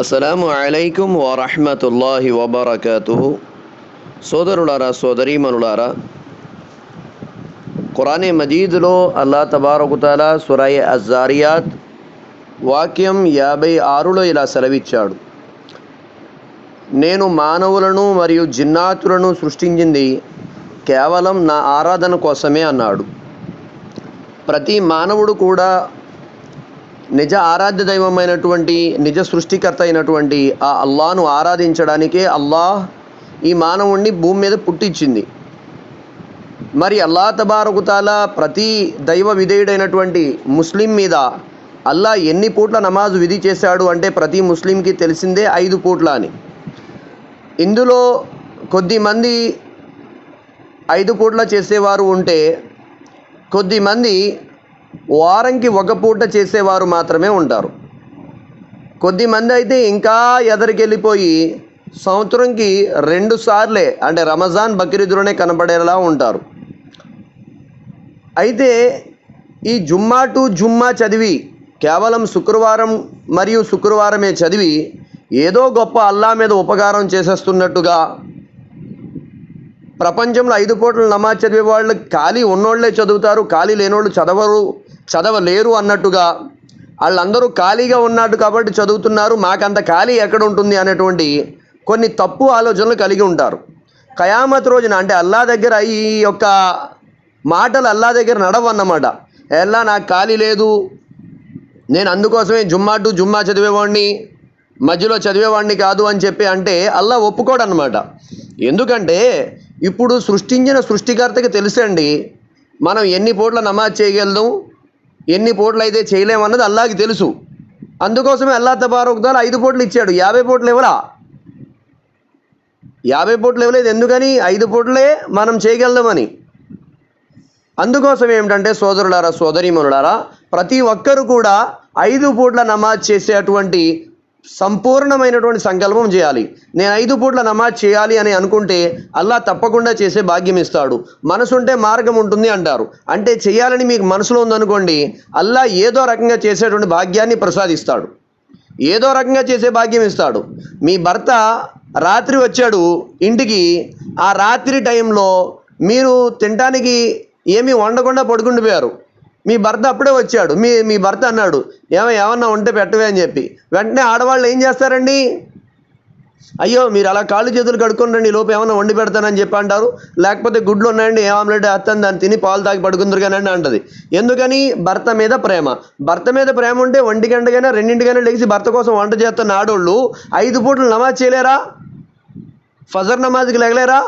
అస్సలాము అలైకుం వరహమతుల్లాహి వబర్కతు సోదరులారా సోదరీమనులారా ఖురానే మజీద్లో అల్లా తబారకుతాల సురాయ్ అజారియాత్ వాక్యం యాభై ఆరులో ఇలా సెలవిచ్చాడు. నేను మానవులను మరియు జిన్నాతులను సృష్టించింది కేవలం నా ఆరాధన కోసమే అన్నాడు. ప్రతి మానవుడు కూడా నిజ ఆరాధ్య దైవమైనటువంటి నిజ సృష్టికర్త అయినటువంటి ఆ అల్లాను ఆరాధించడానికే అల్లాహ్ ఈ మానవుణ్ణి భూమి మీద పుట్టించింది. మరి అల్లా తబారకుతాల ప్రతి దైవ విధేయుడైనటువంటి ముస్లిం మీద అల్లా ఎన్ని పూట్ల నమాజ్ విధి చేశాడు అంటే ప్రతి ముస్లింకి తెలిసిందే ఐదు పూట్ల అని. ఇందులో కొద్దిమంది ఐదు పూట్ల చేసేవారు ఉంటే కొద్దిమంది వారంకి ఒక పూట చేసేవారు మాత్రమే ఉంటారు. కొద్దిమంది అయితే ఇంకా ఎదరికెళ్ళిపోయి సంవత్సరంకి రెండు సార్లే అంటే రమజాన్ బక్రీద్లోనే కనబడేలా ఉంటారు. అయితే ఈ జుమ్మా టు జుమ్మా చదివి కేవలం శుక్రవారం మరియు శుక్రవారమే చదివి ఏదో గొప్ప అల్లా మీద ఉపకారం చేసేస్తున్నట్టుగా ప్రపంచంలో ఐదు పూటలు నమాజ్ చదివే వాళ్ళు ఖాళీ ఉన్నోళ్ళే చదువుతారు ఖాళీ లేనోళ్ళు చదవరు. చదవలేరు అన్నట్టుగా. వాళ్ళందరూ ఖాళీగా ఉన్నాడు కాబట్టి చదువుతున్నారు. మాకంత ఖాళీ ఎక్కడ ఉంటుంది అనేటువంటి కొన్ని తప్పు ఆలోచనలు కలిగి ఉంటారు. కయామత్ రోజున అంటే అల్లా దగ్గర ఈ యొక్క మాటలు అల్లా దగ్గర నడవన్నమాట. ఎలా నాకు ఖాళీ లేదు. నేను అందుకోసమే జుమ్మా టు జుమ్మా చదివేవాడిని మధ్యలో చదివేవాడిని కాదు అని చెప్పి అంటే అల్లా ఒప్పుకోడనమాట ఎందుకంటే ఇప్పుడు సృష్టించిన సృష్టికర్తకి తెలుసండి. మనం ఎన్ని పూట్ల నమాజ్ చేయగలం ఎన్ని పోట్లు అయితే చేయలేమన్నది అల్లాకి తెలుసు. అందుకోసమే అల్లా తబారకుతాలు ఐదు పోట్లు ఇచ్చాడు. యాభై పోట్లు ఇవ్వరా యాభై పోట్లు ఇవ్వలేదు. ఎందుకని? ఐదు పోట్లే మనం చేయగలదామని. అందుకోసం ఏమిటంటే సోదరులారా సోదరీమనులారా ప్రతి ఒక్కరు కూడా ఐదు పూట్ల నమాజ్ చేసేటువంటి సంపూర్ణమైనటువంటి సంకల్పం చేయాలి. నేను ఐదు పూట్ల నమాజ్ చేయాలి అని అనుకుంటే అల్లా తప్పకుండా చేసే భాగ్యం ఇస్తాడు. మనసుంటే మార్గం ఉంటుంది అంటారు. అంటే చేయాలని మీకు మనసులో ఉందనుకోండి అల్లా ఏదో రకంగా చేసేటువంటి భాగ్యాన్ని ప్రసాదిస్తాడు. ఏదో రకంగా చేసే భాగ్యం ఇస్తాడు. మీ భర్త రాత్రి వచ్చాడు ఇంటికి ఆ రాత్రి టైంలో మీరు తినడానికి ఏమీ వండకుండా పడుకుండిపోయారు. మీ భర్త అప్పుడే వచ్చాడు. మీ మీ భర్త అన్నాడు ఏమో ఏమన్నా ఉంటే పెట్టవే అని చెప్పి. వెంటనే ఆడవాళ్ళు ఏం చేస్తారండి? అయ్యో మీరు అలా కాళ్ళు చేతులు కడుక్కొని రండి ఈ లోపు ఏమైనా వండి పెడతానని చెప్పి అంటారు. లేకపోతే గుడ్లు ఉన్నాయండి ఏ ఆమ్లెట్ వేస్తాను దాన్ని తిని పాలు తాగి పడుకుందరు కానీ అంటది. ఎందుకని? భర్త మీద ప్రేమ. భర్త మీద ప్రేమ ఉంటే ఒంటి గంటకైనా రెండింటికైనా లేచి భర్త కోసం వంట చేస్తున్న ఆడోళ్ళు ఐదు పూటలు నమాజ్ చేయలేరా? ఫజర్ నమాజ్కి లేగలేరా?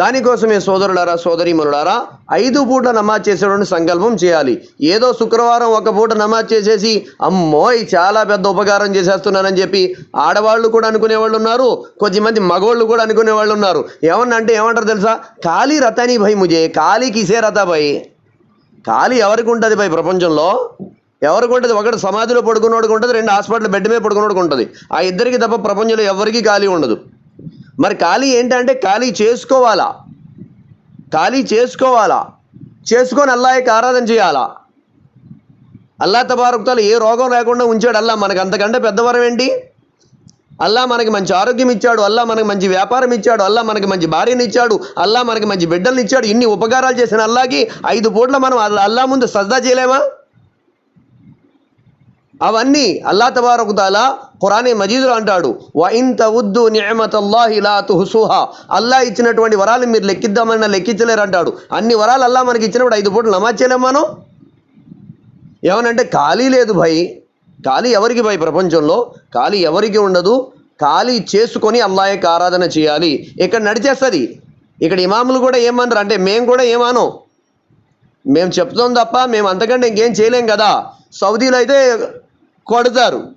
దానికోసమే సోదరులారా సోదరీమనులారా ఐదు పూట నమాజ్ చేసేటువంటి సంకల్పం చేయాలి. ఏదో శుక్రవారం ఒక పూట నమాజ్ చేసేసి అమ్మోయ్ చాలా పెద్ద ఉపకారం చేసేస్తున్నానని చెప్పి ఆడవాళ్ళు కూడా అనుకునే వాళ్ళు ఉన్నారు కొద్దిమంది మగవాళ్ళు కూడా అనుకునే వాళ్ళు ఉన్నారు. ఏమన్నా అంటే ఏమంటారు తెలుసా? ఖాళీ రతాని భయ్ ముజే ఖాళీ కిసే రథ భయ్ ఖాళీ ఎవరికి ఉంటుంది భయ్ ప్రపంచంలో? ఎవరికి ఉంటుంది? ఒకటి సమాధిలో పడుకున్నోడికి ఉంటుంది రెండు హాస్పిటల్ బెడ్ మీద పడుకున్నోడికి ఉంటుంది. ఆ ఇద్దరికి తప్ప ప్రపంచంలో ఎవరికీ ఖాళీ ఉండదు. మరి ఖాళీ ఏంటంటే ఖాళీ చేసుకోవాలా? ఖాళీ చేసుకోవాలా? చేసుకొని అల్లాయకి ఆరాధన చేయాలా? అల్లా తబారుక్తాలు ఏ రోగం లేకుండా ఉంచాడు అల్లా మనకు అంతకంటే పెద్దవరం ఏంటి? అల్లా మనకి మంచి ఆరోగ్యం ఇచ్చాడు అల్లా మనకి మంచి వ్యాపారం ఇచ్చాడు అల్లా మనకి మంచి భార్యని ఇచ్చాడు అల్లా మనకి మంచి బిడ్డల్ని ఇచ్చాడు. ఇన్ని ఉపకారాలు చేసిన అల్లాకి ఐదు పూట్ల మనం అల్లా- అల్లా ముందు సజ్దా చేయలేమా? అవన్నీ అల్లా తబారకుతాలా ఖురానే మజీదులో అంటాడు. వ ఇంత ఉద్దు నియమతల్లాహి లా అల్లా ఇచ్చినటువంటి వరాలు మీరు లెక్కిద్దామన్నా లెక్కించలేరు అంటాడు. అన్ని వరాలు అల్లా మనకి ఇచ్చినప్పుడు ఐదు పూటలు నమాజ్ చేయలేం మనం? ఏమనంటే ఖాళీ లేదు భయ్. ఖాళీ ఎవరికి భయ్ ప్రపంచంలో? ఖాళీ ఎవరికి ఉండదు? ఖాళీ చేసుకొని అల్లా యొక్క ఆరాధన చేయాలి. ఇక్కడ నడిచేస్తుంది. ఇక్కడ ఇమాములు కూడా ఏమన్నారు అంటే మేము కూడా ఏమాను మేము చెప్తాం తప్ప మేము అంతకంటే ఇంకేం చేయలేం కదా. సౌదీలో అయితే కొడతారు.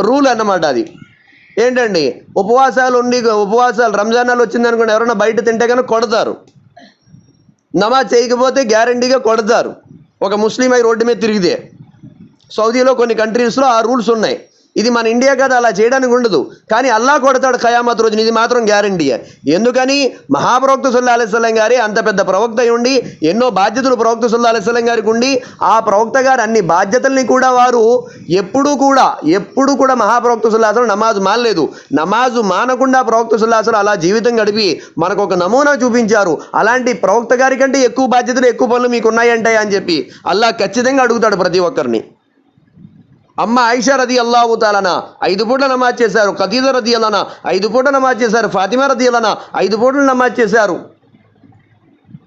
రూల్ అన్నమాట అది. ఏంటండి? ఉపవాసాలు ఉండి ఉపవాసాలు రంజానాలు వచ్చిందనుకోండి ఎవరైనా బయట తింటే కనుక కొడతారు. నమాజ్ చేయకపోతే గ్యారంటీగా కొడతారు. ఒక ముస్లిం అయి రోడ్డు మీద తిరిగితే. సౌదీలో కొన్ని కంట్రీస్లో ఆ రూల్స్ ఉన్నాయి. ఇది మన ఇండియా కదా అలా చేయడానికి ఉండదు. కానీ అల్లా కొడతాడు ఖయామత్ రోజున ఇది మాత్రం గ్యారంటీ ఎందుకని? మహాప్రవక్త సుల్లా అలైస్లం గారి అంత పెద్ద ప్రవక్త ఉండి ఎన్నో బాధ్యతలు ప్రవక్త సుల్లా అలైస్లం గారికి ఉండి ఆ ప్రవక్త గారు అన్ని బాధ్యతల్ని కూడా వారు ఎప్పుడూ కూడా ఎప్పుడు కూడా మహాప్రవక్త సుల్లాసలు నమాజు మానలేదు. నమాజు మానకుండా ప్రవక్త సుల్లాసలు అలా జీవితం గడిపి మనకు ఒక నమూనా చూపించారు. అలాంటి ప్రవక్త గారి కంటే ఎక్కువ బాధ్యతలు ఎక్కువ పనులు మీకు ఉన్నాయంటాయి అని చెప్పి అల్లా ఖచ్చితంగా అడుగుతాడు ప్రతి ఒక్కరిని. అమ్మ ఆయిషా రది అల్లా తాలనా ఐదు పూట్ల నమాజ్ చేశారు. ఖదీజ రది అలన ఐదు పూట్ల నమాజ్ చేశారు. ఫాతిమా రది అలన ఐదు పూటలు నమాజ్ చేశారు.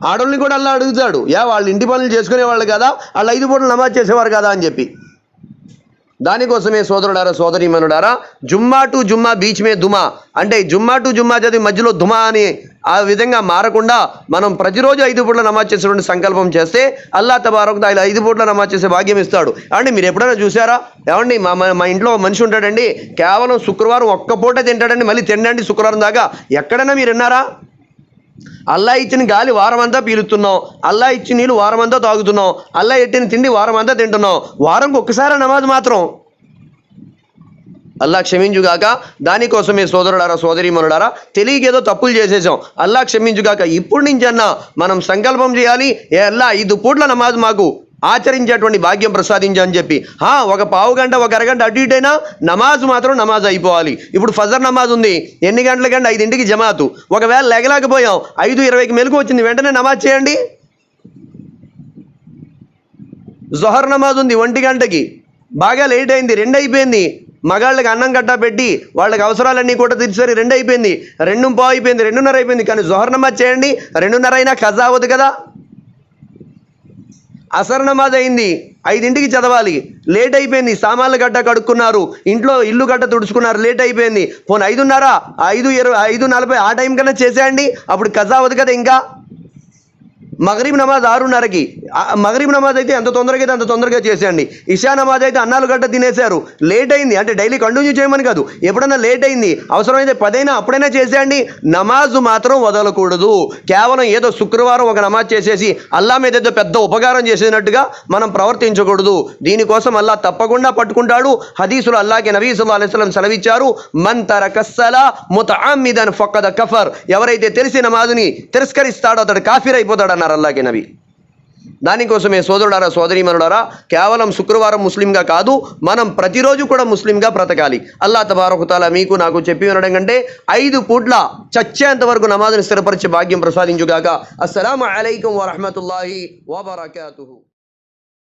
ఆడోళ్ళని కూడా అల్లా అడుగుతాడు. యా వాళ్ళు ఇంటి పనులు చేసుకునే వాళ్ళు కదా వాళ్ళు ఐదు పూటలు నమాజ్ చేసేవారు కదా అని చెప్పి. దానికోసమే సోదరుడారా సోదరీమనుడారా జుమ్మా టు జుమ్మా బీచ్ మే దుమా. అంటే జుమ్మా టు జుమ్మా చదివి మధ్యలో దుమా అని ఆ విధంగా మారకుండా మనం ప్రతిరోజు ఐదు పూట్ల నమాజ్ చేసేటువంటి సంకల్పం చేస్తే అల్లా తబారకు ఆయన ఐదు పూట్ల నమాజ్ చేసే భాగ్యం ఇస్తాడు. అంటే మీరు ఎప్పుడైనా చూసారా ఏమండి మా మా- ఇంట్లో మనిషి ఉంటాడండి కేవలం శుక్రవారం ఒక్క పూట తింటాడండి మళ్ళీ తినండి శుక్రవారం దాకా. ఎక్కడైనా మీరు విన్నారా? అల్లా ఇచ్చిన గాలి వారం అంతా పీలుతున్నాం అల్లా ఇచ్చిన నీళ్ళు వారం అంతా తాగుతున్నాం అల్లా ఎట్టిన తిండి వారం అంతా తింటున్నాం. వారంకి ఒక్కసారి నమాజ్ మాత్రం అల్లా క్షమించుగాక. దానికోసమే సోదరుడారా సోదరీమనుడారా తెలియక తెలియకేదో తప్పులు చేసేసాం అల్లా క్షమించుగాక. ఇప్పుడు నుంచన్నా మనం సంకల్పం చేయాలి. ఏ అల్లా ఐదు పూట్ల నమాజ్ మాకు ఆచరించేటువంటి భాగ్యం ప్రసాదించని చెప్పి. హా, ఒక పావు గంట ఒక అరగంట అటు ఇటైనా నమాజ్ మాత్రం నమాజ్ అయిపోవాలి. ఇప్పుడు ఫజర్ నమాజ్ ఉంది. ఎన్ని గంటల కంటే ఐదింటికి జమాతు. ఒకవేళ లేగలేకపోయాం ఐదు ఇరవైకి మెలకు వచ్చింది. వెంటనే నమాజ్ చేయండి. జొహర్ నమాజ్ ఉంది ఒంటి గంటకి. బాగా లేట్ అయింది రెండు అయిపోయింది. మగాళ్ళకి అన్నం గడ్డ పెట్టి వాళ్ళకి అవసరాలన్నీ కూడా తీర్చారు రెండు అయిపోయింది. రెండు పావు అయిపోయింది రెండున్నర అయిపోయింది. కానీ జొహర్ నమాజ్ చేయండి రెండున్నర అయినా ఖజా అవ్వదు కదా. అసర్ నమాజ్ అయింది ఐదింటికి చదవాలి. లేట్ అయిపోయింది సామాన్లు గడ్డ కడుక్కున్నారు ఇంట్లో ఇల్లు గడ్డ తుడుచుకున్నారు లేట్ అయిపోయింది. పోనీ ఐదున్నర ఐదు ఇరవై ఐదు నలభై ఆ టైం కన్నా చేసేయండి అప్పుడు ఖజా అవ్వదు కదా ఇంకా. మగరీబ్ నమాజ్ ఆరున్నరకి. ఆ మగరీబ్ నమాజ్ అయితే ఎంత తొందరగా అయితే అంత తొందరగా చేసేయండి. ఇషా నమాజ్ అయితే అన్నాలు గడ్డ తినేశారు. లేట్ అయింది. అంటే డైలీ కంటిన్యూ చేయమని కాదు. ఎప్పుడైనా లేట్ అయింది. అవసరమైతే పదైనా అప్పుడైనా చేసేయండి. నమాజ్ మాత్రం వదలకూడదు. కేవలం ఏదో శుక్రవారం ఒక నమాజ్ చేసేసి అల్లా మీద ఏదో పెద్ద ఉపకారం చేసినట్టుగా మనం ప్రవర్తించకూడదు. దీనికోసం అల్లా తప్పకుండా పట్టుకుంటాడు. హదీసులు అల్లాకి నబీ సల్లా అలైస్లం సెలవిచ్చారు. మన్ తరకస్సలా ముత ఫక్కద కఫర్. ఎవరైతే తెలిసి నమాజుని తిరస్కరిస్తాడో అతడు కాఫీర్ అయిపోతాడు అన్నారు అల్లాకి నబీ. దానికోసమే సోదరుడారా సోదరీమనుడారా కేవలం శుక్రవారం ముస్లింగా కాదు మనం ప్రతిరోజు కూడా ముస్లింగా బ్రతకాలి. అల్లా తబారకుతాల మీకు నాకు చెప్పి వినడం కంటే ఐదు పూట్ల చచ్చేంత వరకు నమాజ్ని స్థిరపరిచే భాగ్యం ప్రసాదించుగాక. అస్సలం అలైకం వరహమతుల్లాహి వబర్కూ